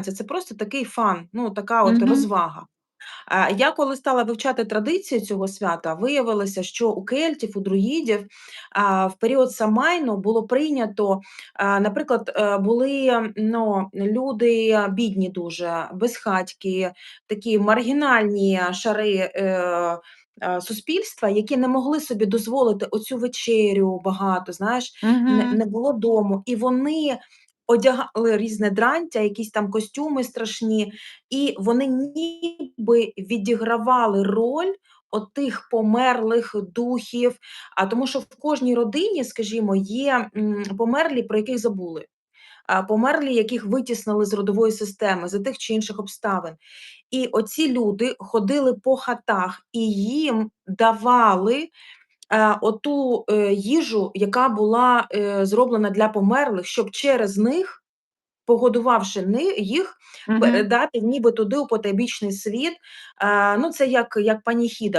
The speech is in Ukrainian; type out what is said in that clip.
Це просто такий фан, ну, така от Мгм. розвага. Я коли стала вивчати традиції цього свята, виявилося, що у кельтів, у друїдів, в період Самайну було прийнято, наприклад, е, були, ну, люди бідні дуже, безхатьки, такі маргінальні шари, е, суспільства, які не могли собі дозволити оцю вечерю багато, знаєш, не не було дому. І вони одягали різне дрантя, якісь там костюми страшні, і вони ніби відігравали роль отих померлих духів. А тому що в кожній родині, скажімо, є, померлі, про яких забули, померлі, яких витіснили з родової системи за тих чи інших обставин. І оці люди ходили по хатах і їм давали, оту, е, їжу, яка була, е, зроблена для померлих, щоб через них, погодувавши їх, передати ніби туди у потайбічний світ. Е, ну, це як як паніхіда.